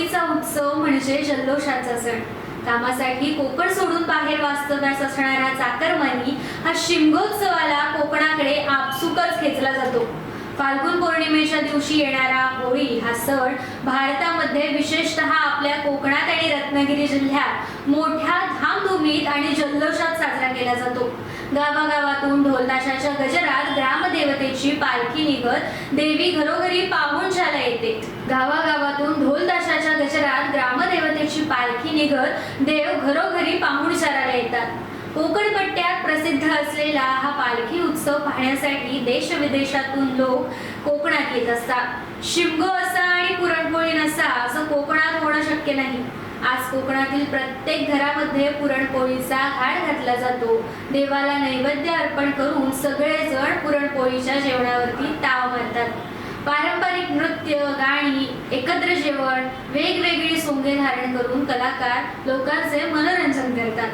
होळीचा उत्सव म्हणजे जल्लोषाचा सण. कामासाठी कोकण सोडून बाहेर वास्तव्यास असणाऱ्या चाकरमानी हा शिमगोत्सवाला कोकणाकडे आपसुकच खेचला जातो. फाल्गुन पौर्णिमेच्या दिवशी येणारा होळी हा सण भारतामध्ये विशेषतः आपल्या कोकणात आणि रत्नागिरी जिल्ह्यात मोठ्या धामधुमीत आणि जल्लोषात साजरा केला जातो. गावागावातून ढोलताशाच्या गजरात ग्रामदेवतेची पालखी निघत देवी घरोघरी पाहुणचाला येते. गावागाव ढोलताशाच्या गजरात ग्रामदेवतेची पालखी निघत देव घरोघरी पाहुणचाराला येतात. कोकणपट्ट्यात प्रसिद्ध असलेला हा पालखी उत्सव पाहण्यासाठी देशविदेशातून लोक कोकणात येत असतात. शिमगो असा आणि पुरणपोळी नसा असं कोकणात होणं शक्य नाही. आज कोकणातील प्रत्येक घरामध्ये पुरणपोळीचा घाट घातला जातो. देवाला नैवेद्य अर्पण करून सगळेजण पुरणपोळीच्या जेवणावरती ताव मारतात. पारंपरिक नृत्य एकत्र जेवण वेगवेगळी सोंगे धारण करून कलाकार लोकांचे मनोरंजन करतात.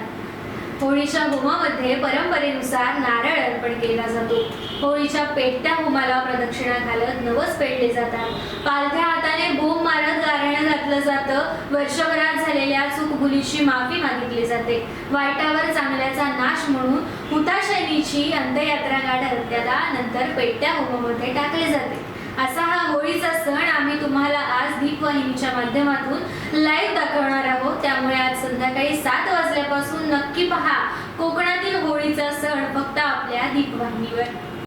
होळीच्या होमामध्ये परंपरेनुसार नारळ अर्पण केला जातो. होळीच्या पेटत्या होमाला प्रदक्षिणा घालत नवस पेटले जातात. पालथ्या हाताने बोम मारत गारणं घातलं जातं. वर्षभरात झालेल्या चूकभुलीची माफी मागितली जाते. वाईटावर चांगल्याचा नाश म्हणून हुताशैनीची अंत्ययात्रा काढत त्याला नंतर पेटत्या होमामध्ये टाकले जाते. असा हा होळीचा सण आम्ही तुम्हाला आज माध्यमातून लाईव्ह दाखवणार आहोत. त्यामुळे आज संध्याकाळी सात वाजल्यापासून नक्की पहा. कोकणातील होळीचा सण फक्त आपल्या दीपवाहिनीवर